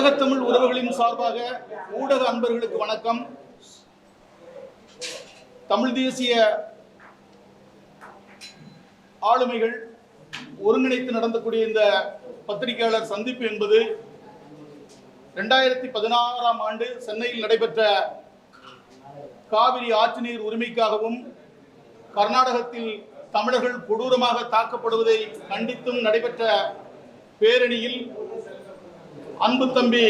உலகத்தமிழ் உறவுகளின் சார்பாக ஊடக அன்பர்களுக்கு வணக்கம். தமிழ் தேசிய ஆளுமைகள் ஒருங்கிணைத்து நடந்தக்கூடிய இந்த பத்திரிகையாளர் சந்திப்பு என்பது ரெண்டாயிரத்தி பதினாறாம் ஆண்டு சென்னையில் நடைபெற்ற காவிரி ஆற்று நீர் உரிமைக்காகவும் கர்நாடகத்தில் தமிழர்கள் கொடூரமாக தாக்கப்படுவதை கண்டித்தும் நடைபெற்ற பேரணியில் அன்பு தம்பி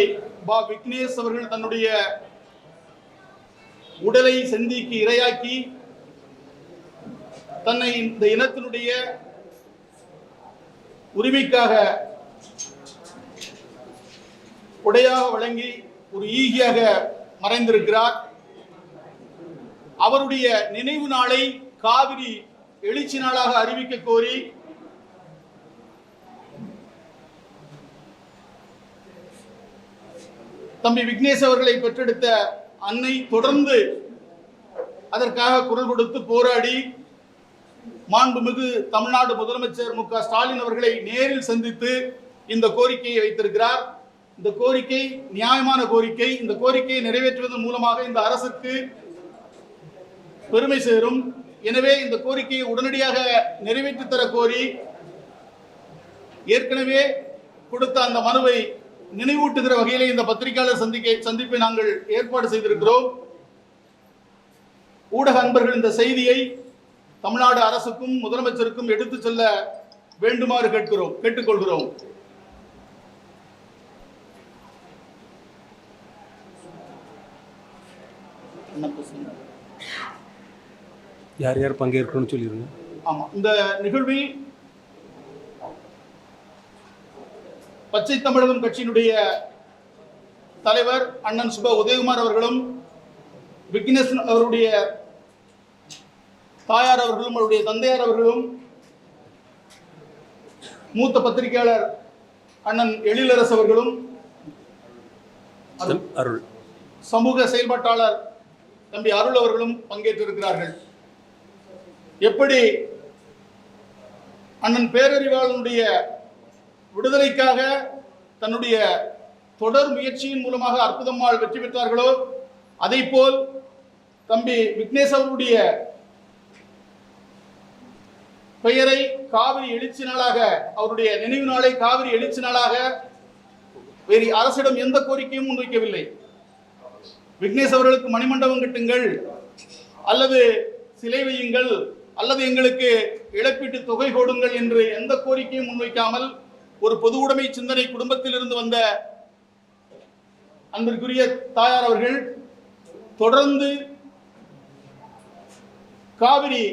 பா விக்னேஷ் அவர்கள் தன்னுடைய உடலை செந்திக்கு இரையாக்கி தன்னை இந்த இனத்தினுடைய உரிமைக்காக உடையாக வழங்கி ஒரு ஈகியாக மறைந்திருக்கிறார். அவருடைய நினைவு நாளை காவிரி எழுச்சி நாளாக அறிவிக்க கோரி தம்பி விக்னேஷ் அவர்களை பெற்றெடுத்த அன்னை தொடர்ந்து அதற்காக குரல் கொடுத்து போராடி மாண்புமிகு தமிழ்நாடு முதலமைச்சர் மு ஸ்டாலின் அவர்களை நேரில் சந்தித்து இந்த கோரிக்கையை வைத்திருக்கிறார். இந்த கோரிக்கை நியாயமான கோரிக்கை. இந்த கோரிக்கையை நிறைவேற்றுவதன் மூலமாக இந்த அரசுக்கு பெருமை சேரும். எனவே இந்த கோரிக்கையை உடனடியாக நிறைவேற்றி தர கோரி ஏற்கனவே கொடுத்த அந்த மனுவை நினைவூட்டுகிற வகையிலே இந்த பத்திரிகையாளர் சந்திக்கை சந்திப்பை நாங்கள் ஏற்பாடு செய்திருக்கிறோம் ஊடக அன்பர்கள் இந்த செய்தியை தமிழ்நாடு அரசுக்கும் முதலமைச்சருக்கும் எடுத்துச் செல்ல வேண்டுமாறு கேட்கிறோம் கேட்டுக்கொள்கிறோம்? யார் யார் பங்கேற்கணும்னு சொல்லிடுங்க ஆமா இந்த நிகழ்வில் பச்சை தமிழகம் கட்சியினுடைய தலைவர் அண்ணன் சுப உதயகுமார் அவர்களும் விக்னேஷ் அவருடைய தாயார் அவர்களும் அவருடைய தந்தையார் அவர்களும் மூத்த பத்திரிகையாளர் அண்ணன் எழிலரசு அவர்களும் அருள். சமூக செயல்பாட்டாளர் தம்பி அருள் அவர்களும் பங்கேற்றிருக்கிறார்கள். எப்படி அண்ணன் பேரறிவாளனுடைய விடுதலைக்காக தன்னுடைய தொடர் முயற்சியின் மூலமாக அற்புதம்மாள் வெற்றி பெற்றார்களோ அதை போல் தம்பி விக்னேஷ் அவருடைய பெயரை காவிரி எழுச்சி நாளாக அவருடைய நினைவு நாளை காவிரி எழுச்சி நாளாக வேறு அரசிடம் எந்த கோரிக்கையும் முன்வைக்கவில்லை. விக்னேஷ் அவர்களுக்கு மணிமண்டபம் கட்டுங்கள் அல்லது சிலை வையுங்கள் அல்லது எங்களுக்கு இழப்பீட்டு தொகை கொடுங்கள் என்று எந்த கோரிக்கையும் முன்வைக்காமல் ஒரு பொது உடைமை சிந்தனை குடும்பத்தில் இருந்து வந்த அன்பிற்குரிய தாயார் அவர்கள் தொடர்ந்து காவிரி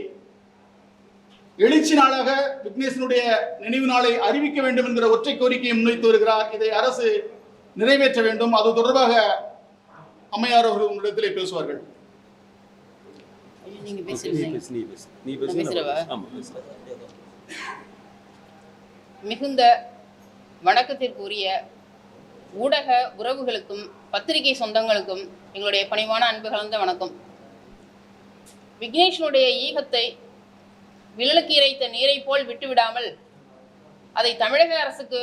எழுச்சி நாளாக விக்னேசனுடைய நினைவு நாளை அறிவிக்க வேண்டும் என்கிற ஒற்றை கோரிக்கையை முன்வைத்து வருகிறார். இதை அரசு நிறைவேற்ற வேண்டும். அது தொடர்பாக அம்மையார் அவர்கள் உங்களிடத்திலே பேசுவார்கள். மிகுந்த வணக்கத்திற்குரிய ஊடக உறவுகளுக்கும் பத்திரிகை சொந்தங்களுக்கும் எங்களுடைய பணிவான அன்பு கலந்த வணக்கம். விக்னேஷனுடைய ஈகத்தை விழலுக்கு இறைத்த நீரை போல் விட்டுவிடாமல் அதை தமிழக அரசுக்கு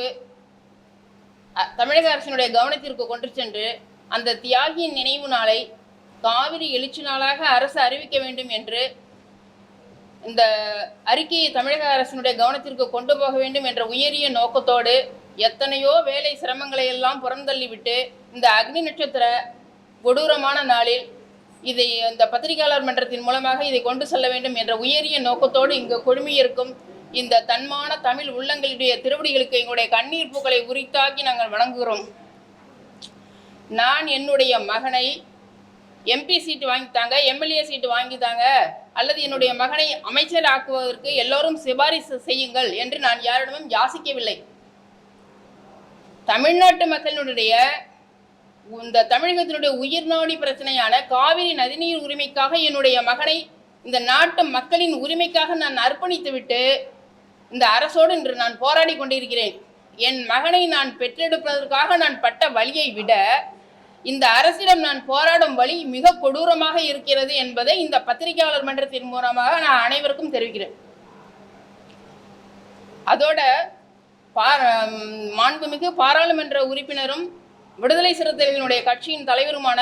தமிழக அரசினுடைய கவனத்திற்கு கொண்டு சென்று அந்த தியாகியின் நினைவு நாளை காவிரி எழுச்சி நாளாக அரசு அறிவிக்க வேண்டும் என்று இந்த அறிக்கையை தமிழக அரசினுடைய கவனத்திற்கு கொண்டு போக வேண்டும் என்ற உயரிய நோக்கத்தோடு எத்தனையோ வேலை சிரமங்களை எல்லாம் புறந்தள்ளிவிட்டு இந்த அக்னி நட்சத்திர கொடூரமான நாளில் இதை இந்த பத்திரிகையாளர் மன்றத்தின் மூலமாக இதை கொண்டு செல்ல வேண்டும் என்ற உயரிய நோக்கத்தோடு இங்கு குழுமியிருக்கும் இந்த தன்மான தமிழ் உள்ளங்களுடைய திருவடிகளுக்கு எங்களுடைய கண்ணீர் பூக்களை உரித்தாக்கி நாங்கள் வணங்குகிறோம். நான் என்னுடைய மகனை எம்பி சீட்டு வாங்கித்தாங்க எம்எல்ஏ சீட்டு வாங்கித்தாங்க அல்லது என்னுடைய மகனை அமைச்சர் ஆக்குவதற்கு எல்லோரும் சிபாரிசு செய்யுங்கள் என்று நான் யாரிடமும் யாசிக்கவில்லை. தமிழ்நாட்டு மக்களினுடைய இந்த தமிழகத்தினுடைய உயிர்நாடி பிரச்சனையான காவிரி நதிநீர் உரிமைக்காக என்னுடைய மகனை இந்த நாட்டு மக்களின் உரிமைக்காக நான் அர்ப்பணித்து விட்டு இந்த அரசோடு இன்று நான் போராடி கொண்டிருக்கிறேன். என் மகனை நான் பெற்றெடுப்பதற்காக நான் பட்ட வழியை விட இந்த அரசிடம் நான் போராடும் வழி மிக கொடூரமாக இருக்கிறது என்பதை இந்த பத்திரிகையாளர் மன்றத்தின் மூலமாக நான் அனைவருக்கும் தெரிவிக்கிறேன். அதோட பார மாண்புமிகு பாராளுமன்ற உறுப்பினரும் விடுதலை சிறுத்தைகளினுடைய கட்சியின் தலைவருமான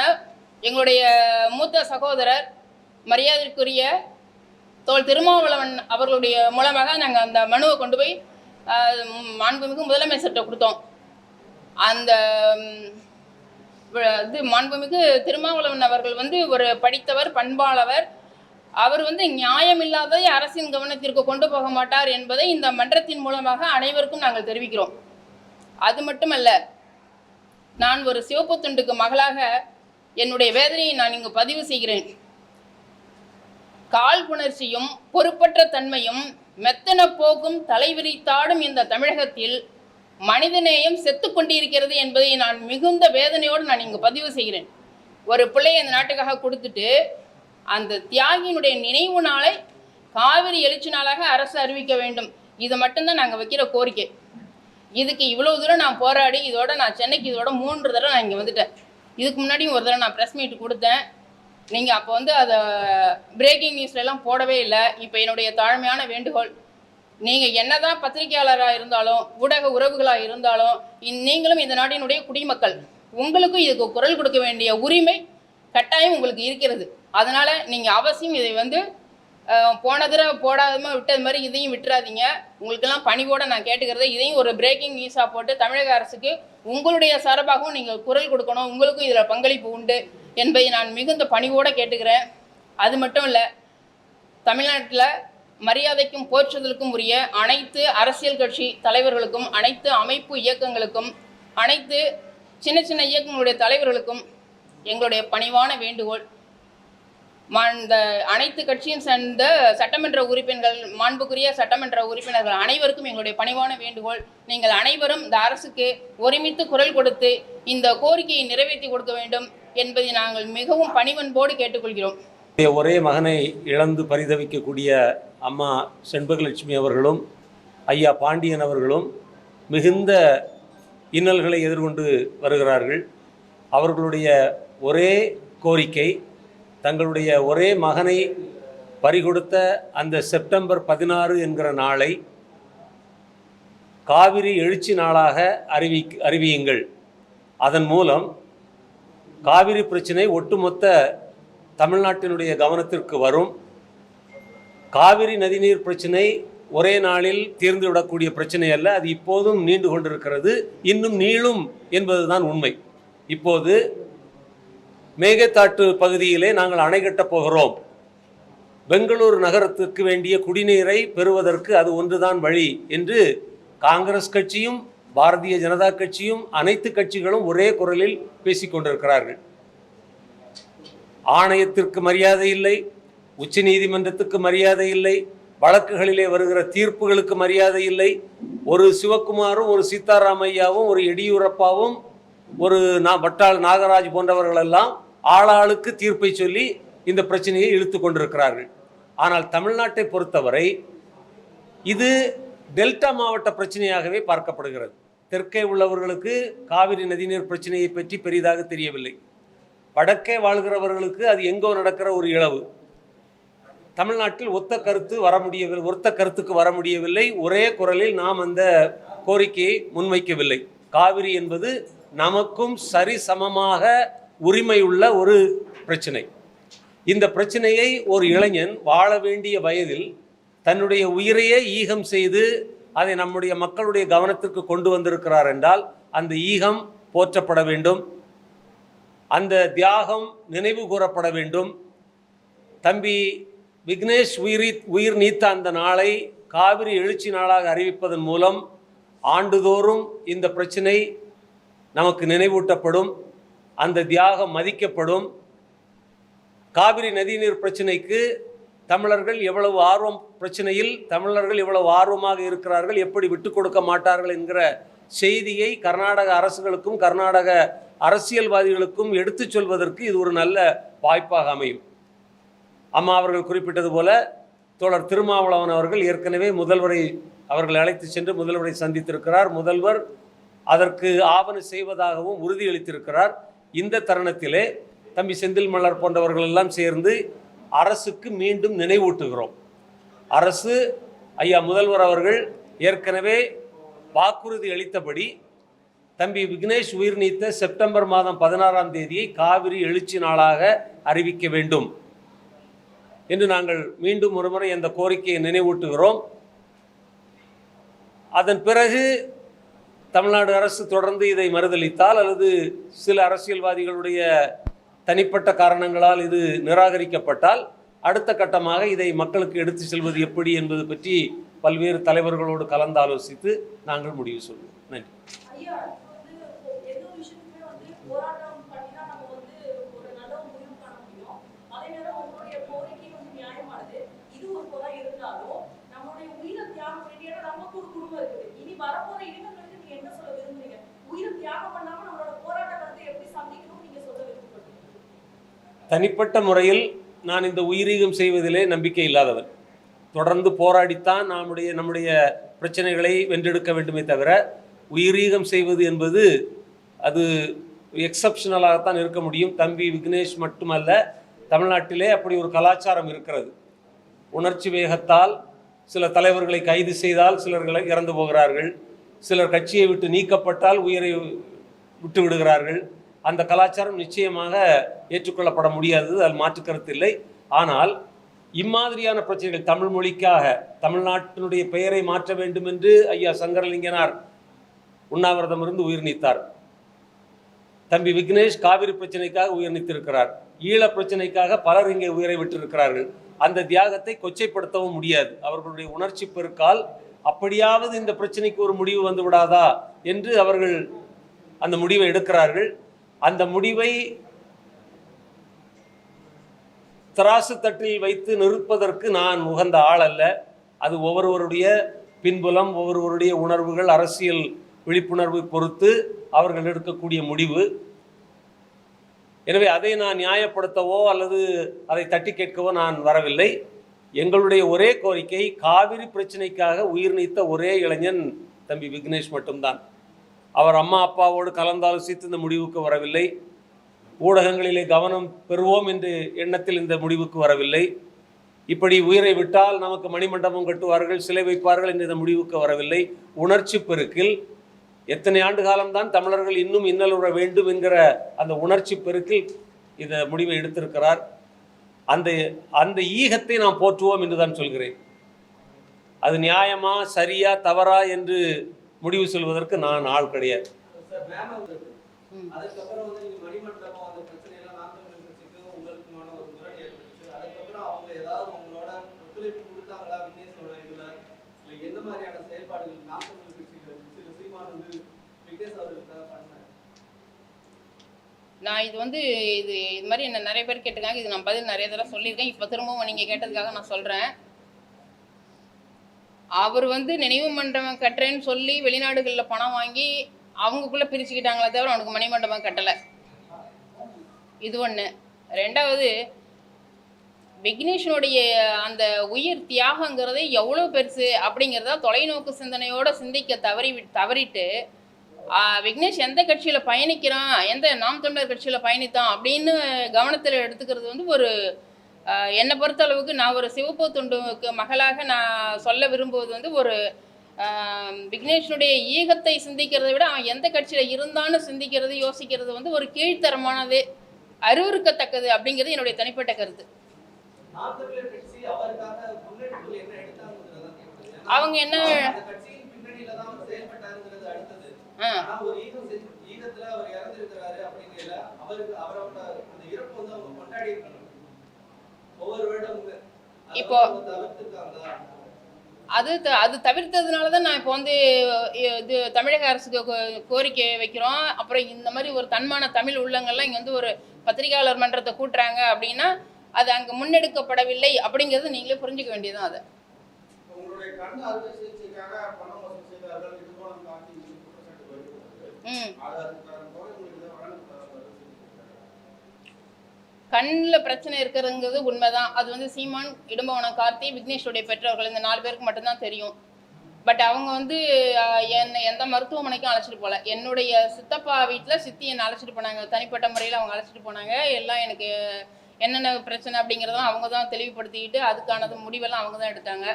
எங்களுடைய மூத்த சகோதரர் மரியாதைக்குரிய தோல் திருமாவளவன் அவர்களுடைய மூலமாக நாங்கள் அந்த மனுவை கொண்டு போய் மாண்புமிகு முதலமைச்சர்கிட்ட கொடுத்தோம். அந்த இது மாண்புமிகு திருமாவளவன் அவர்கள் வந்து ஒரு படித்தவர் பண்பாளவர் அவர் வந்து நியாயம் இல்லாததை அரசின் கவனத்திற்கு கொண்டு போக மாட்டார் என்பதை இந்த மன்றத்தின் மூலமாக அனைவருக்கும் நாங்கள் தெரிவிக்கிறோம். அது மட்டுமல்ல நான் ஒரு சிவப்பு துண்டுக்கு மகளாக என்னுடைய வேதனையை நான் இங்கு பதிவு செய்கிறேன். கால் புணர்ச்சியும் பொறுப்பற்ற தன்மையும் மெத்தன போக்கும் தலைவிரித்தாடும் இந்த தமிழகத்தில் மனிதநேயம் செத்து கொண்டிருக்கிறது என்பதை நான் மிகுந்த வேதனையோடு நான் இங்கு பதிவு செய்கிறேன். ஒரு பிள்ளையை இந்த நாட்டுக்காக கொடுத்துட்டு அந்த தியாகியினுடைய நினைவு நாளை காவிரி எழுச்சி நாளாக அரசு அறிவிக்க வேண்டும். இது மட்டும்தான் நாங்கள் வைக்கிற கோரிக்கை. இதுக்கு இவ்வளோ தூரம் நான் போராடி இதோட நான் சென்னைக்கு இதோட மூன்று தடவை நான் இங்கே வந்துட்டேன். இதுக்கு முன்னாடியும் ஒரு தடவை நான் ப்ரெஸ் மீட் கொடுத்தேன். நீங்கள் அப்போ வந்து அதை பிரேக்கிங் நியூஸ்லலாம் போடவே இல்லை. இப்போ என்னுடைய தாழ்மையான வேண்டுகோள். நீங்கள் என்னதான் பத்திரிகையாளராக இருந்தாலும் ஊடக உறவுகளாக இருந்தாலும் இந்- நீங்களும் இந்த நாட்டினுடைய குடிமக்கள். உங்களுக்கும் இதுக்கு குரல் கொடுக்க வேண்டிய உரிமை கட்டாயம் உங்களுக்கு இருக்கிறது. அதனால் நீங்கள் அவசியம் இதை வந்து போன தடவை போடாம விட்டது மாதிரி இதையும் விட்டுறாதீங்க. உங்களுக்கெல்லாம் பணிவோட நான் கேட்டுக்கிறது இதையும் ஒரு பிரேக்கிங் நியூஸாக போட்டு தமிழக அரசுக்கு உங்களுடைய சார்பாகவும் நீங்கள் குரல் கொடுக்கணும். உங்களுக்கும் இதில் பங்களிப்பு உண்டு என்பதை நான் மிகுந்த பணிவோடு கேட்டுக்கிறேன். அது மட்டும் இல்லை தமிழ்நாட்டில் மரியாதைக்கும் போற்றுதலுக்கும் உரிய அனைத்து அரசியல் கட்சி தலைவர்களுக்கும் அனைத்து அமைப்பு இயக்கங்களுக்கும் அனைத்து சின்ன சின்ன இயக்கங்களுடைய தலைவர்களுக்கும் எங்களுடைய பணிவான வேண்டுகோள். மா- இந்த அனைத்து கட்சியும் சேர்ந்த சட்டமன்ற உறுப்பினர்கள் மாண்புக்குரிய சட்டமன்ற உறுப்பினர்கள் அனைவருக்கும் எங்களுடைய பணிவான வேண்டுகோள். நீங்கள் அனைவரும் இந்த அரசுக்கு ஒருமித்து குரல் கொடுத்து இந்த கோரிக்கையை நிறைவேற்றி கொடுக்க வேண்டும் என்பதை நாங்கள் மிகவும் பணிவன்போடு கேட்டுக்கொள்கிறோம். ஒரே மகனை இழந்து பரிதவிக்கக்கூடிய அம்மா செண்பகலட்சுமி அவர்களும் ஐயா பாண்டியன் அவர்களும் மிகுந்த இன்னல்களை எதிர்கொண்டு வருகிறார்கள். அவர்களுடைய ஒரே கோரிக்கை தங்களுடைய ஒரே மகனை பறிகொடுத்த அந்த செப்டம்பர் பதினாறு என்கிற நாளை காவிரி எழுச்சி நாளாக அறிவி அறிவியுங்கள். அதன் மூலம் காவிரி பிரச்சனை ஒட்டுமொத்த தமிழ்நாட்டினுடைய கவனத்திற்கு வரும். காவிரி நதிநீர் பிரச்சனை ஒரே நாளில் தீர்ந்துவிடக்கூடிய பிரச்சனை அல்ல அது இப்போதும் நீண்டு கொண்டிருக்கிறது. இன்னும் நீளும் என்பதுதான் உண்மை. இப்போது மேகத்தாட்டு பகுதியிலே நாங்கள் அணை கட்டப் போகிறோம். பெங்களூரு நகரத்துக்கு வேண்டிய குடிநீரை பெறுவதற்கு அது ஒன்றுதான் வழி என்று காங்கிரஸ் கட்சியும் பாரதிய ஜனதா கட்சியும் அனைத்து கட்சிகளும் ஒரே குரலில் பேசிக் கொண்டிருக்கிறார்கள். ஆணையத்திற்கு மரியாதை இல்லை உச்ச நீதிமன்றத்துக்கு மரியாதை இல்லை வழக்குகளிலே வருகிற தீர்ப்புகளுக்கு மரியாதை இல்லை. ஒரு சிவக்குமாரும் ஒரு சீதாராமையாவும் ஒரு எடியூரப்பாவும் ஒரு நா வட்டாள் நாகராஜ் போன்றவர்களெல்லாம் ஆளாளுக்கு தீர்ப்பை சொல்லி இந்த பிரச்சனையை இழுத்து கொண்டிருக்கிறார்கள். ஆனால் தமிழ்நாட்டை பொறுத்தவரை இது டெல்டா மாவட்ட பிரச்சனையாகவே பார்க்கப்படுகிறது. தெற்கே உள்ளவர்களுக்கு காவிரி நதிநீர் பிரச்சனையை பற்றி பெரிதாக தெரியவில்லை. வடக்கே வாழ்கிறவர்களுக்கு அது எங்கோ நடக்கிற ஒரு இழவு. தமிழ்நாட்டில் ஒத்த கருத்து வர முடியவில்லை ஒத்த கருத்துக்கு வர முடியவில்லை. ஒரே குரலில் நாம் அந்த கோரிக்கையை முன்வைக்கவில்லை. காவிரி என்பது நமக்கும் சரி சமமாக உரிமை உள்ள ஒரு பிரச்சனை. இந்த பிரச்சனையை ஒரு இளைஞன் வாழ வேண்டிய வயதில் தன்னுடைய உயிரையே ஈகம் செய்து அதை நம்முடைய மக்களுடைய கவனத்திற்கு கொண்டு வந்திருக்கிறார் என்றால் அந்த ஈகம் போற்றப்பட வேண்டும். அந்த தியாகம் நினைவு கூறப்பட வேண்டும். தம்பி விக்னேஷ் உயிரி உயிர் நீத்த அந்த நாளை காவிரி எழுச்சி நாளாக அறிவிப்பதன் மூலம் ஆண்டுதோறும் இந்த பிரச்சனை நமக்கு நினைவூட்டப்படும். அந்த தியாகம் மதிக்கப்படும். காவிரி நதிநீர் பிரச்சனைக்கு தமிழர்கள் எவ்வளவு ஆர்வம் பிரச்சனையில் தமிழர்கள் எவ்வளவு ஆர்வமாக இருக்கிறார்கள் எப்படி விட்டு கொடுக்க மாட்டார்கள் என்கிற செய்தியை கர்நாடக அரசுகளுக்கும் கர்நாடக அரசியல்வாதிகளுக்கும் எடுத்துச் சொல்வதற்கு இது ஒரு நல்ல வாய்ப்பாக அமையும். அம்மா அவர்கள் குறிப்பிட்டது போல தோழர் திருமாவளவன் அவர்கள் ஏற்கனவே முதல்வரை அவர்கள் அழைத்து சென்று முதல்வரை சந்தித்திருக்கிறார். முதல்வர் அதற்கு ஆவண செய்வதாகவும் உறுதியளித்திருக்கிறார். இந்த தருணத்திலே தம்பி செந்தில் மலர் போன்றவர்கள் எல்லாம் சேர்ந்து அரசுக்கு மீண்டும் நினைவூட்டுகிறோம். அரசு ஐயா முதல்வர் அவர்கள் ஏற்கனவே வாக்குறுதி அளித்தபடி தம்பி விக்னேஷ் உயிர் நீத்த செப்டம்பர் மாதம் பதினாறாம் தேதியை காவிரி எழுச்சி நாளாக அறிவிக்க வேண்டும் என்று நாங்கள் மீண்டும் ஒருமுறை அந்த கோரிக்கையை நினைவூட்டுகிறோம். அதன் பிறகு தமிழ்நாடு அரசு தொடர்ந்து இதை மறுதளித்தால் அல்லது சில அரசியல்வாதிகளுடைய தனிப்பட்ட காரணங்களால் இது நிராகரிக்கப்பட்டால் அடுத்த கட்டமாக இதை மக்களுக்கு எடுத்து செல்வது எப்படி என்பது பற்றி பல்வேறு தலைவர்களோடு கலந்து ஆலோசித்து நாங்கள் முடிவு சொல்வோம். நன்றி. இனி வரப்போற இளைஞர்களுக்கு நீங்க என்ன சொல்ல விரும்புறீங்க? உயிரை தியாகம் பண்ணாம நம்மளோட போராட்ட கருத்தை எப்படி சந்திக்கணும் நீங்க சொல்ல விருப்பப்படுறீங்க தனிப்பட்ட முறையில் நான் இந்த உயிரீகம் செய்வதிலே நம்பிக்கை இல்லாதவன். தொடர்ந்து போராடித்தான் நம்முடைய நம்முடைய பிரச்சனைகளை வென்றெடுக்க வேண்டுமே தவிர உயிரீகம் செய்வது என்பது அது எக்ஸப்ஷனலாகத்தான் இருக்க முடியும். தம்பி விக்னேஷ் மட்டுமல்ல தமிழ்நாட்டிலே அப்படி ஒரு கலாச்சாரம் இருக்கிறது. உணர்ச்சி வேகத்தால் சில தலைவர்களை கைது செய்தால் சிலர்களை இறந்து போகிறார்கள். சிலர் கட்சியை விட்டு நீக்கப்பட்டால் உயிரை விட்டு விடுகிறார்கள். அந்த கலாச்சாரம் நிச்சயமாக ஏற்றுக்கொள்ளப்பட முடியாதது அதில் மாற்றுக்கருத்து இல்லை. ஆனால் இம்மாதிரியான பிரச்சனைகள் தமிழ் மொழிக்காக தமிழ்நாட்டினுடைய பெயரை மாற்ற வேண்டும் என்று ஐயா சங்கரலிங்கனார் உண்ணாவிரதம் இருந்து உயிர் நீத்தார். தம்பி விக்னேஷ் காவிரி பிரச்சனைக்காக உயிர் நீத்திருக்கிறார். ஈழ பிரச்சனைக்காக பலர் இங்கே உயிரை விட்டிருக்கிறார்கள். அந்த தியாகத்தை கொச்சைப்படுத்தவும் முடியாது. அவர்களுடைய உணர்ச்சி பெருக்கால் அப்படியாவது இந்த பிரச்சனைக்கு ஒரு முடிவு வந்து விடாதா என்று அவர்கள் அந்த முடிவை எடுக்கிறார்கள். அந்த முடிவை தராசு தட்டில் வைத்து நிற்பதற்கு நான் உகந்த ஆள் அல்ல. அது ஒவ்வொருவருடைய பின்புலம் ஒவ்வொருவருடைய உணர்வுகள் அரசியல் விழிப்புணர்வு பொறுத்து அவர்கள் எடுக்கக்கூடிய முடிவு. எனவே அதை நான் நியாயப்படுத்தவோ அல்லது அதை தட்டி கேட்கவோ நான் வரவில்லை. எங்களுடைய ஒரே கோரிக்கை காவிரி பிரச்சனைக்காக உயிர் நீத்த ஒரே இளைஞன் தம்பி விக்னேஷ் மட்டும்தான். அவர் அம்மா அப்பாவோடு கலந்தாலோசித்து இந்த முடிவுக்கு வரவில்லை. ஊடகங்களிலே கவனம் பெறுவோம் என்று எண்ணத்தில் இந்த முடிவுக்கு வரவில்லை. இப்படி உயிரை விட்டால் நமக்கு மணிமண்டபம் கட்டுவார்கள் சிலை வைப்பார்கள் என்று இந்த முடிவுக்கு வரவில்லை. உணர்ச்சி பெருக்கில் எத்தனை ஆண்டு காலம்தான் தமிழர்கள் இன்னும் இன்னலுற வேண்டும் என்கிற அந்த உணர்ச்சி பெருக்கில் இந்த முடிவை எடுத்திருக்கிறார். அந்த அந்த ஈகத்தை நாம் போற்றுவோம் என்று தான் சொல்கிறேன். அது நியாயமா சரியா தவறா என்று முடிவு சொல்வதற்கு நான் ஆள் கிடையாது. சார் ம். அதுக்கப்புறம் வந்து நீங்க மணிமண்டபம் அந்த பிரச்சனை எல்லாம் நாமக்கல் கட்சிக்கு உங்களுக்குமான ஒரு முரண் ஏற்பட்டுச்சு அதுக்கப்புறம் அவங்க ஏதாவது உங்களோட ஒத்துழைப்பு கொடுத்தாங்களா விக்னேஷோட இதுல இல்ல எந்த மாதிரியான செயல்பாடுகள் நாமக்கல் கட்சிக்கு சில சீமான் வந்து விக்னேஷ் அவர்களுக்காக பண்ண நான் இது வந்து இது இது மாதிரி என்ன நிறைய பேர் கேட்டிருக்காங்க. இது நான் பதில் நிறைய தடவை சொல்லியிருக்கேன். இப்போ திரும்பவும் நீங்கள் கேட்டதுக்காக நான் சொல்கிறேன் அவர் வந்து நினைவு மண்டபம் கட்டுறேன்னு சொல்லி வெளிநாடுகளில் பணம் வாங்கி அவங்களுக்குள்ளே பிரிச்சுக்கிட்டாங்களே தவிர அவனுக்கு மணிமண்டபம் கட்டலை. இது ஒன்று ரெண்டாவது விக்னேஷனுடைய அந்த உயிர் தியாகங்கிறது எவ்வளோ பெருசு அப்படிங்கிறத தொலைநோக்கு சிந்தனையோடு சிந்திக்க தவறி தவறிட்டு விக்னேஷ் எந்த கட்சியில் பயணிக்கிறான்? எந்த நாம் தமிழர் கட்சியில் பயணித்தான்? அப்படின்னு கவனத்தில் எடுத்துக்கிறது வந்து ஒரு என்னை பொறுத்த அளவுக்கு நான் ஒரு சிவப்பு துண்டுக்கு மகளாக நான் சொல்ல விரும்புவது வந்து ஒரு விக்னேஷனுடைய ஈகத்தை சிந்திக்கிறதை விட அவன் எந்த கட்சியில் இருந்தான்னு சிந்திக்கிறது யோசிக்கிறது வந்து ஒரு கீழ்த்தரமானது அருவருக்கத்தக்கது அப்படிங்கிறது என்னுடைய தனிப்பட்ட கருத்து. அவங்க என்ன இப்போ- அது அது தவிர்த்ததுனால தான் நான் இப்போ வந்து இது தமிழக அரசுக்கு கோரிக்கை வைக்கிறோம். அப்புறம் இந்த மாதிரி ஒரு தன்மான தமிழ் உள்ளங்கள்லாம் இங்கே வந்து ஒரு பத்திரிகையாளர் மன்றத்தை கூட்டுறாங்க அப்படின்னா அது அங்கே முன்னெடுக்கப்படவில்லை அப்படிங்கிறது நீங்களே புரிஞ்சுக்க வேண்டியதுதான் அதை உங்களுடைய கண் அறுவை சிகிச்சைக்காக பணம் வசூல் செய்தார்கள் இது போல காட்டி குற்றச்சாட்டு வருகிறது ம் ஆதாரத்துக்காரன் போல உங்களுக்கு இதை வழங்கப்படாத அறுவை சிகிச்சைக்காக கண்ணில் பிரச்சனை இருக்கிறதுங்கிறது உண்மைதான். அது வந்து சீமான் இடும்பவனம் கார்த்தி விக்னேஷுடைய பெற்றோர்கள் இந்த நாலு பேருக்கு மட்டும்தான் தெரியும். பட் அவங்க வந்து என்னை எந்த மருத்துவமனைக்கும் அழைச்சிட்டு போகல என்னுடைய சித்தப்பா வீட்டில் சித்தி என்னை அழைச்சிட்டு போனாங்க. தனிப்பட்ட முறையில் அவங்க அழைச்சிட்டு போனாங்க. எல்லாம் எனக்கு என்னென்ன பிரச்சனை அப்படிங்கிறதெல்லாம் அவங்க தான் தெளிவுபடுத்திக்கிட்டு அதுக்கானது முடிவெல்லாம் அவங்க தான் எடுத்தாங்க.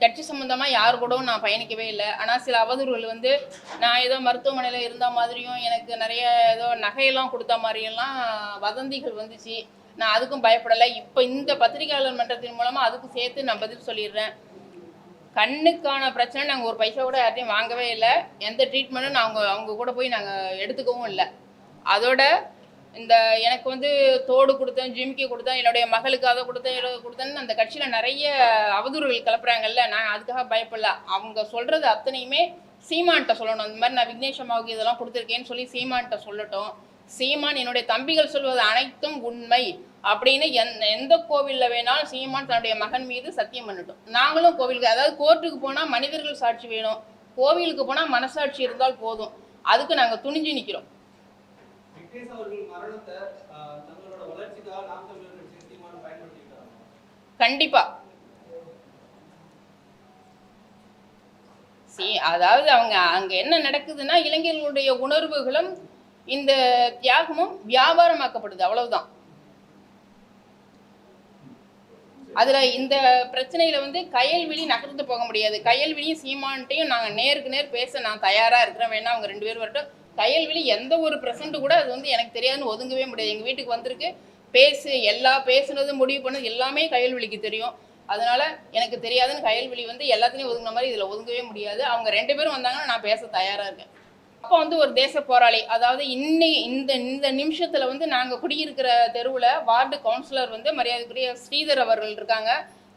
கட்சி சம்மந்தமாக யார் கூடவும் நான் பயணிக்கவே இல்லை. ஆனால் சில அவதூறுகள் வந்து நான் ஏதோ மருத்துவமனையில் இருந்த மாதிரியும் எனக்கு நிறைய ஏதோ நகையெல்லாம் கொடுத்த மாதிரியெல்லாம் வதந்திகள் வந்துச்சு. நான் அதுக்கும் பயப்படலை. இப்போ இந்த பத்திரிகையாளர் மன்றத்தின் மூலமாக அதுக்கும் சேர்த்து நான் பதில் சொல்லிடுறேன். கண்ணுக்கான பிரச்சனை நாங்கள் ஒரு பைசா கூட யார்ட்டையும் வாங்கவே இல்லை. எந்த ட்ரீட்மெண்ட்டும் நான் அவங்க அவங்க கூட போய் நாங்கள் எடுத்துக்கவும் இல்லை. அதோட இந்த எனக்கு வந்து தோடு கொடுத்தேன் ஜிமிக்கி கொடுத்தேன் என்னுடைய மகளுக்கு அதை கொடுத்தேன் இதை கொடுத்தேன்னு அந்த கட்சியில் நிறைய அவதூறுகள் கிளப்புறாங்கல்ல நான் அதுக்காக பயப்படல. அவங்க சொல்கிறது அத்தனையுமே சீமான்கிட்ட சொல்லணும். இந்த மாதிரி நான் விக்னேஷ் அம்மாவுக்கு இதெல்லாம் கொடுத்துருக்கேன்னு சொல்லி சீமான்கிட்ட சொல்லட்டும். சீமான் என்னுடைய தம்பிகள் சொல்வது அனைத்தும் உண்மை அப்படின்னு எந் எந்த கோவிலில் வேணாலும் சீமான் தன்னுடைய மகன் மீது சத்தியம் பண்ணட்டும். நாங்களும் கோவிலுக்கு அதாவது கோர்ட்டுக்கு போனால் மனிதர்கள் சாட்சி வேணும். கோவிலுக்கு போனால் மனசாட்சி இருந்தால் போதும். அதுக்கு நாங்கள் துணிஞ்சு நிற்கிறோம் விக்னேஷ் அவர்கள் மரணத்தை தங்களோட வளர்ச்சிக்காக நாம் தமிழர்கள் சீமான் பயன்படுத்திக்கிட்டாங்க. கண்டிப்பா. சி அதாவது அவங்க அங்க என்ன நடக்குதுன்னா இளைஞர்களுடைய உணர்வுகளும் இந்த தியாகமும் வியாபாரமாக்கப்படுது அவ்வளவுதான். அதுல இந்த பிரச்சனையில வந்து கயல்விழி நகர்ந்து போக முடியாது. கயல்விழியும் சீமான்ட்டையும் நாங்க நேருக்கு நேர் பேச நான் தயாரா இருக்கிறேன். வேணா அவங்க ரெண்டு பேரும் வரட்டும். கயல்விழி எந்த ஒரு ப்ரெசண்ட்டு கூட அது வந்து எனக்கு தெரியாதுன்னு ஒதுங்கவே முடியாது. எங்கள் வீட்டுக்கு வந்திருக்கு. பேசு எல்லா பேசுனது முடிவு பண்ணது எல்லாமே கயல்விழிக்கு தெரியும். அதனால எனக்கு தெரியாதுன்னு கயல்விழி வந்து எல்லாத்துலேயும் ஒதுங்கின மாதிரி இதில் ஒதுங்கவே முடியாது. அவங்க ரெண்டு பேரும் வந்தாங்கன்னா நான் பேச தயாராக இருக்கேன். அப்போ வந்து ஒரு தேச போராளி அதாவது இன்னை இந்த இந்த நிமிஷத்தில் வந்து நாங்கள் குடியிருக்கிற தெருவில் வார்டு கவுன்சிலர் வந்து மரியாதைக்குரிய ஸ்ரீதர் அவர்கள் இருக்காங்க.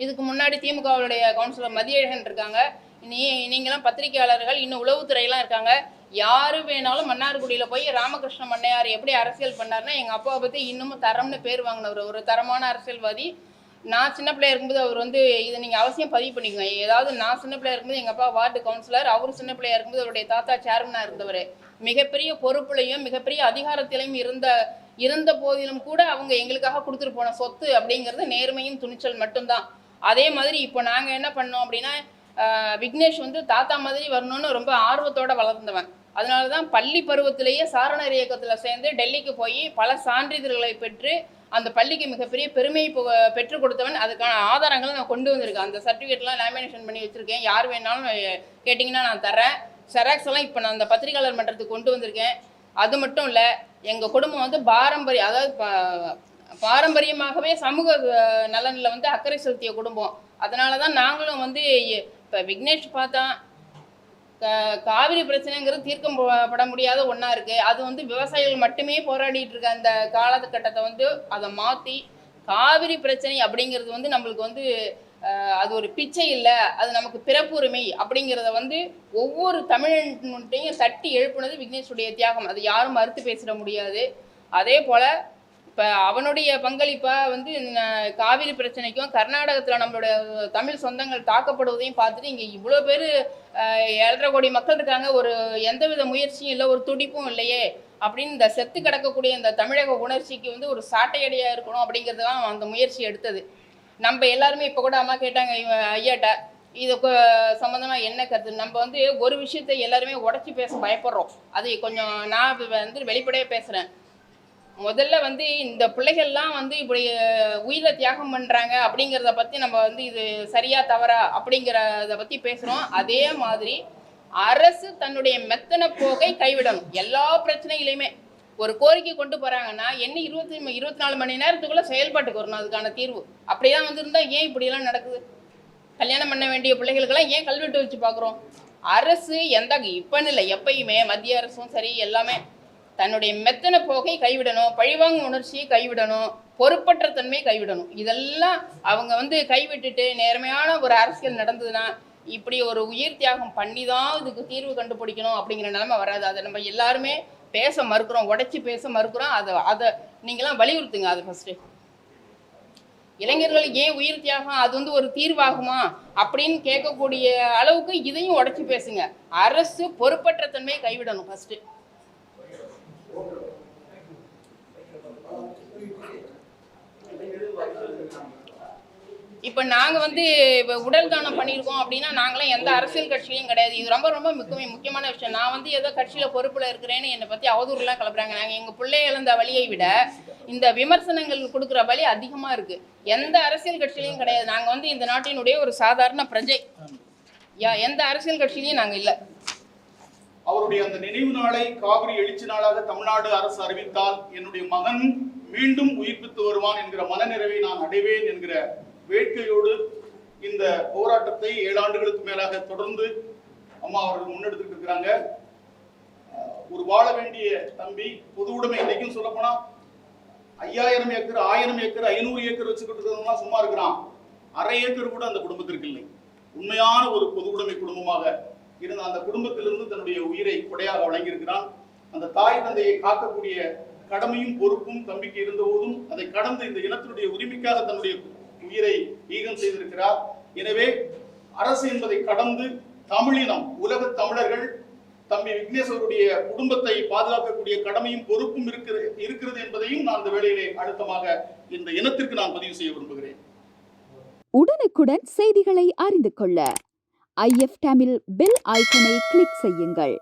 இதுக்கு முன்னாடி திமுகவுடைய கவுன்சிலர் மதியழகன் இருக்காங்க. நீ நீங்களாம் பத்திரிகையாளர்கள் இன்னும் உளவுத்துறையெல்லாம் இருக்காங்க. யாரு வேணாலும் மன்னார்குடியில் போய் ராமகிருஷ்ண மன்னையார் எப்படி அரசியல் பண்ணாருன்னா எங்கள் அப்பாவை பற்றி இன்னமும் தரம்னு பேர் வாங்கினவர். ஒரு தரமான அரசியல்வாதி. நான் சின்ன பிள்ளையா இருக்கும்போது அவர் வந்து இதை நீங்கள் அவசியம் பதிவு பண்ணிக்கோங்க. ஏதாவது நான் சின்ன பிள்ளையா இருக்கும்போது எங்கள் அப்பா வார்டு கவுன்சிலர் அவர் சின்ன பிள்ளையா இருக்கும்போது அவருடைய தாத்தா சேர்மனாக இருந்தவர். மிகப்பெரிய பொறுப்புலையும் மிகப்பெரிய அதிகாரத்திலையும் இருந்த இருந்த போதிலும் கூட அவங்க எங்களுக்காக கொடுத்துட்டு போன சொத்து அப்படிங்கிறது நேர்மையும் துணிச்சல் மட்டும்தான். அதே மாதிரி இப்போ நாங்கள் என்ன பண்ணோம் அப்படின்னா விக்னேஷ் வந்து தாத்தா மாதிரி வரணும்னு ரொம்ப ஆர்வத்தோட வளர்ந்தவன். அதனால தான் பள்ளி பருவத்திலேயே சாரணர் இயக்கத்தில் சேர்ந்து டெல்லிக்கு போய் பல சான்றிதழ்களை பெற்று அந்த பள்ளிக்கு மிகப்பெரிய பெருமையை பெற்றுக் கொடுத்தவன். அதுக்கான ஆதாரங்களை நான் கொண்டு வந்திருக்கேன். அந்த சர்டிஃபிகேட்லாம் லேமினேஷன் பண்ணி வச்சுருக்கேன். யார் வேணாலும் கேட்டிங்கன்னா நான் தரேன். செராக்ஸ் எல்லாம் இப்போ நான் அந்த பத்திரிகையாளர் மன்றத்துக்கு கொண்டு வந்திருக்கேன். அது மட்டும் இல்லை எங்கள் குடும்பம் வந்து பாரம்பரிய அதாவது பாரம்பரியமாகவே சமூக நலனில் வந்து அக்கறை செலுத்திய குடும்பம். அதனால தான் நாங்களும் வந்து இப்போ விக்னேஷ் பார்த்தா காவிரி பிரச்சனைங்கிறது தீர்க்கப்பட முடியாத ஒன்றா இருக்குது அது வந்து விவசாயிகள் மட்டுமே போராடிட்டு இருக்க அந்த காலகட்டத்தை வந்து அதை மாற்றி காவிரி பிரச்சனை அப்படிங்கிறது வந்து நம்மளுக்கு வந்து அது ஒரு பிச்சை இல்லை அது நமக்கு பிறப்புரிமை அப்படிங்கிறத வந்து ஒவ்வொரு தமிழன்ட்டையும் தட்டி எழுப்புனது விக்னேஷுடைய தியாகம். அது யாரும் மறுத்து பேசிட முடியாது. அதே போல் இப்போ அவனுடைய பங்களிப்பாக வந்து இந்த காவிரி பிரச்சனைக்கும் கர்நாடகத்தில் நம்மளுடைய தமிழ் சொந்தங்கள் தாக்கப்படுவதையும் பார்த்துட்டு இங்கே இவ்வளோ பேர் ஏழரை கோடி மக்கள் இருக்காங்க. ஒரு எந்தவித முயற்சியும் இல்லை ஒரு துடிப்பும் இல்லையே. அப்படின்னு இந்த செத்து கிடக்கக்கூடிய இந்த தமிழக உணர்ச்சிக்கு வந்து ஒரு சாட்டையடியாக இருக்கணும் அப்படிங்கிறதுதான் அந்த முயற்சி எடுத்தது. நம்ம எல்லாருமே இப்போ கூட அம்மா கேட்டாங்க இவன் ஐயாட்ட இது சம்மந்தமாக என்ன கருத்து? நம்ம வந்து ஒரு விஷயத்தை எல்லாருமே உடச்சி பேச பயப்படுறோம். அது கொஞ்சம் நான் வந்து வெளிப்படையாக பேசுகிறேன் முதல்ல வந்து இந்த பிள்ளைகள்லாம் வந்து இப்படி உயிரை தியாகம் பண்ணுறாங்க அப்படிங்கிறத பற்றி நம்ம வந்து இது சரியா தவறா அப்படிங்கிறத பற்றி பேசுகிறோம் அதே மாதிரி அரசு தன்னுடைய மெத்தன போக்கை கைவிடணும். எல்லா பிரச்சனைகளையுமே ஒரு கோரிக்கை கொண்டு போகிறாங்கன்னா என்ன இருபத்தி இருபத்தி நாலு மணி நேரத்துக்குள்ளே செயல்பாட்டுக்கு வரணும் அதுக்கான தீர்வு. அப்படிதான் வந்து இருந்தால் ஏன் இப்படியெல்லாம் நடக்குது? கல்யாணம் பண்ண வேண்டிய பிள்ளைகளுக்கெல்லாம் ஏன் கல்வெட்டு வச்சு பார்க்குறோம்? அரசு எந்த இப்போன்னு இல்லை எப்பயுமே மத்திய அரசும் சரி எல்லாமே தன்னுடைய மெத்தன போக்கை கைவிடணும் பழிவாங்கும் உணர்ச்சியை கைவிடணும் பொறுப்பற்ற தன்மையை கைவிடணும். இதெல்லாம் அவங்க வந்து கைவிட்டுட்டு நேர்மையான ஒரு அரசியல் நடந்ததுன்னா இப்படி ஒரு உயிர் தியாகம் பண்ணி தான் இதுக்கு தீர்வு கண்டுபிடிக்கணும் அப்படிங்கிற நிலைமை வராது. அதை நம்ம எல்லாருமே பேச மறுக்கிறோம் உடைச்சி பேச மறுக்கிறோம். அதை அதை நீங்களாம் வலியுறுத்துங்க அது ஃபஸ்ட்டு இளைஞர்கள் ஏன் உயிர் தியாகம் அது வந்து ஒரு தீர்வாகுமா அப்படின்னு கேட்கக்கூடிய அளவுக்கு இதையும் உடைச்சி பேசுங்க. அரசு பொறுப்பற்ற தன்மையை கைவிடணும் ஃபர்ஸ்ட்டு இப்போ நாங்கள் வந்து இப்போ உடல் தானம் பண்ணியிருக்கோம் அப்படின்னா நாங்களாம் எந்த அரசியல் கட்சியிலையும் கிடையாது. இது ரொம்ப ரொம்ப மிக முக்கியமான விஷயம். நான் வந்து ஏதோ கட்சியில் பொறுப்பில் இருக்கிறேன்னு என்னை பற்றி அவதூறுலாம் கிளப்புறாங்க நாங்கள் எங்கள் பிள்ளை இழந்த வழியை விட இந்த விமர்சனங்கள் கொடுக்குற வழி அதிகமாக இருக்கு. எந்த அரசியல் கட்சியிலையும் கிடையாது. நாங்கள் வந்து இந்த நாட்டினுடைய ஒரு சாதாரண பிரஜை. யா எந்த அரசியல் கட்சியிலையும் நாங்கள் இல்லை. அவருடைய அந்த நினைவு நாளை காவிரி எழுச்சி நாளாக தமிழ்நாடு அரசு அறிவித்தால் என்னுடைய மகன் மீண்டும் உயிர்ப்பித்து வருவான் என்கிற மனநிறைவை நான் அடைவேன் என்கிற வேட்கையோடு இந்த போராட்டத்தை ஏழு ஆண்டுகளுக்கு மேலாக தொடர்ந்து அம்மா அவர்கள் முன்னெடுத்துட்டு இருக்கிறாங்க. ஒரு வாழ வேண்டிய தம்பி பொது உடைமை இன்னைக்கும் சொல்ல போனா ஐயாயிரம் ஏக்கர் ஆயிரம் ஏக்கர் ஐநூறு ஏக்கர் வச்சுக்கிட்டு இருக்கிறவங்க சும்மா இருக்கிறான். அரை ஏக்கர் கூட அந்த குடும்பத்திற்கு இல்லை. உண்மையான ஒரு பொது உடைமை குடும்பமாக இருந்த அந்த குடும்பத்திலிருந்து தன்னுடைய உயிரை கொடையாக வழங்கியிருக்கிறான். அந்த தாய் தந்தையை காக்கக்கூடிய கடமையும் பொறுப்பும் தம்பிக்கு இருந்தபோதும் அதை கடந்து இந்த இனத்தினுடைய உரிமைக்காக தன்னுடைய உயிரை ஈகம் செய்திருக்கிறார். எனவே அரசு என்பதை கடந்து தமிழினம் உலக தமிழர்கள் தம்பி விக்னேஸ்வருடைய குடும்பத்தை பாதுகாக்கக்கூடிய கடமையும் பொறுப்பும் இருக்கிறது இருக்கிறது என்பதையும் நான் இந்த வேளையிலே அழுத்தமாக இந்த இனத்திற்கு நான் பதிவு செய்ய விரும்புகிறேன். உடனுக்குடன் செய்திகளை அறிந்து கொள்ள ஐஎஃப் தமிழ் பெல் ஐக்கனை கிளிக் செய்யுங்கள்.